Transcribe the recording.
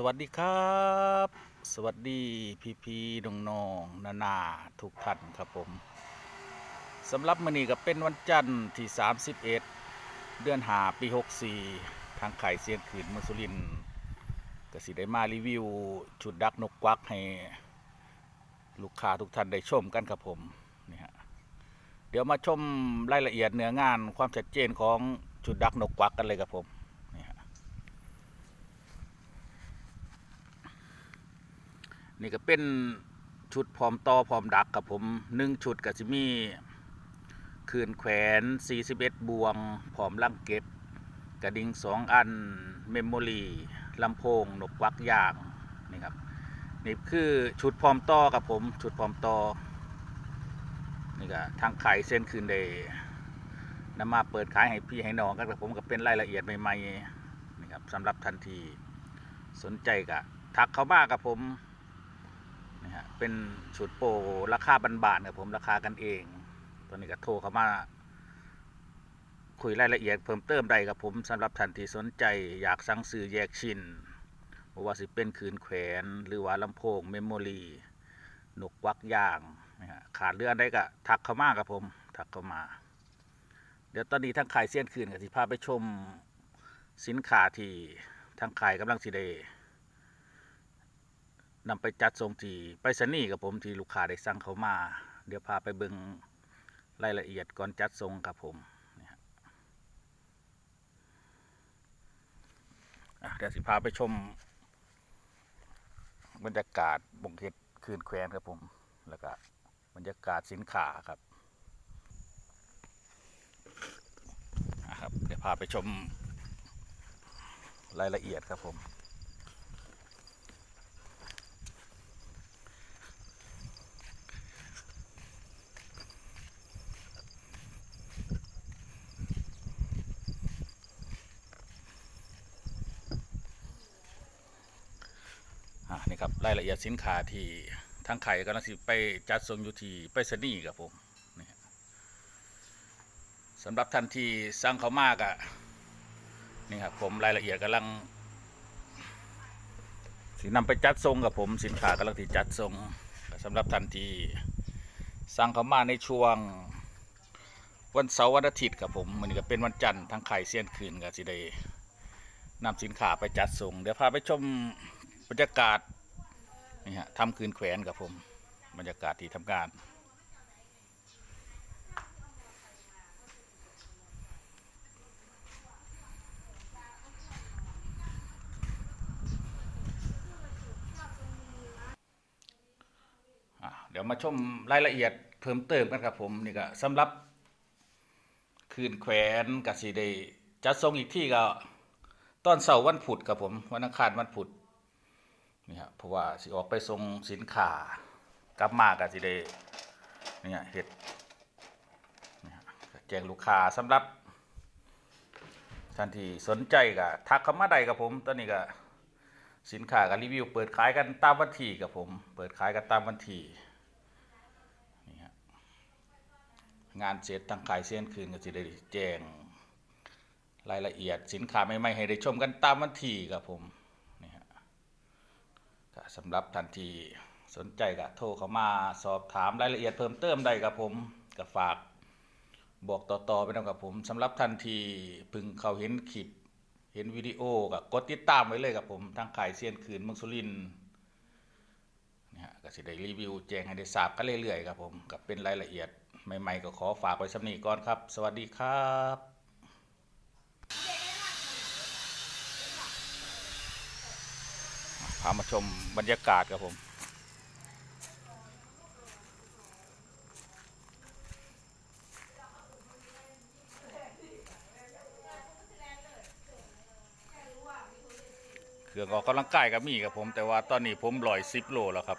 สวัสดีครับ สวัสดีพี่พี่น้องน้องนานาทุกท่านครับผมสำหรับมื้อนี้ก็เป็นวันจันทร์ที่ 31 เดือนหาปี 64 ทางไข่เสียงขืนมืองสุรินก็สิได้มารีวิว ชุดดักนกกวักให้ลูกค้าทุกท่านได้ชมกันครับผมนี่ฮะเดี๋ยวมาชมรายละเอียดเนื้องานความชัดเจนของชุดดักนกกวักกันเลยครับผมนี่ฮะ นี่ก็เป็นชุดพร้อมต่อพร้อมดักกับผมหนึ่งชุดก็จะมีคืนแขวน 41 บวงพร้อมลังเก็บ กระดิ่งสองอัน เมมโมรีลำโพงหนกวักยางนี่ครับนี่คือชุดพร้อมต่อกับผมชุดพร้อมต่อนี่ก็ทางขายเส้นคืนเดย์นำมาเปิดขายให้พี่ให้น้องกันกับผมก็เป็นรายละเอียดใหม่ๆนี่ครับสำหรับทันทีสนใจก็ทักเข้ามากับผม เป็นชุดโปรราคาบันบานๆครับผมราคากันเอง ตอนนี้ก็โทรเข้ามา คุยรายละเอียดเพิ่มเติมได้กับผมสำหรับท่านที่สนใจอยากสั่งซื้อแยกชิ้นว่าสิเป็นคืนแขวนหรือว่าลำโพงเมมโมรีหนกวักยางนะฮะขาดเรืออันใดก็ทักเข้ามาครับผมทักเข้ามา เดี๋ยวตอนนี้ทางขายเสี้ยนคืนกับสิพาไปชมสินค้าที่ทางขายกำลังสิได้ นำไปจัดส่งที่ไปรษณีย์กับผมที่ลูกค้าได้สั่งเขามา เดี๋ยวพาไปเบิ่งรายละเอียดก่อนจัดส่งครับผมเดี๋ยวสิพาไปชม บรรยากาศบงเห็ดคืนแควนครับผม แล้วก็บรรยากาศสินค้าครับครับ เดี๋ยวพาไปชมรายละเอียดครับผม อ่านี่ครับรายละเอียดสินค้าที่ทางไข่กำลังสิไปจัดส่งอยู่ที่ไปรษณีย์ครับผมนี่สำหรับท่านที่สั่งเขามากอะนี่ครับผมรายละเอียดกำลังสินำไปจัดส่งกับผมสินค้ากำลังที่จัดส่งสำหรับท่านที่สั่งเขามาในช่วงวันเสาร์วันอาทิตย์ครับผมมันก็เป็นวันจันทร์ทางไข่เสี้ยนคืนก็สิได้นำสินค้าไปจัดส่ง เดี๋ยวพาไปชม บรรยากาศนี่ฮะทำคืนแขวนกับผม บรรยากาศที่ทำการเดี๋ยวมาชมรายละเอียดเพิ่มเติมกันครับผมนี่ก็สำหรับคืนแขวนกับสีได้จัดทรงอีกที่ก็ตอนเสาร์วันพุธครับผมวันอังคารวันพุธ นี่ฮะเพราะว่าสิออกไปส่งสินค้ากลับมาก็สิได้นี่ฮะเห็ดนี่ฮะแจ้งลูกค้าสำหรับท่านที่สนใจก็ทักเข้ามาได้กับผมตอนนี้ก็สินค้าก็รีวิว เปิดขายกันตามวันที่กับผม เปิดขายกันตามวันที่นี่ฮะงานเสร็จทางขายเส้นคืนก็จะได้แจ้งรายละเอียดสินค้าใหม่ๆให้ได้ชมกันตามวันที่กับผม สำหรับท่านที่สนใจก็โทรเข้ามาสอบถามรายละเอียดเพิ่มเติมได้กับผมก็ฝากบอกต่อๆไปนำกับผมสำหรับท่านที่พึงเขาเห็นคลิปเห็นวิดีโอก็กดติดตามไว้เลยกับผมทางขายเซียนคืนเมืองสุรินนี่ฮะก็สิได้รีวิวแจ้งให้ได้ทราบกันเรื่อยๆครับผมกับเป็นรายละเอียดใหม่ๆก็ขอฝากไว้สำนีก่อนครับ สวัสดีครับ พามาชมบรรยากาศครับผมเครื่องออกกำลังกายกับมีครับผม แต่ว่าตอนนี้ผมลอยสิบโลแล้วครับ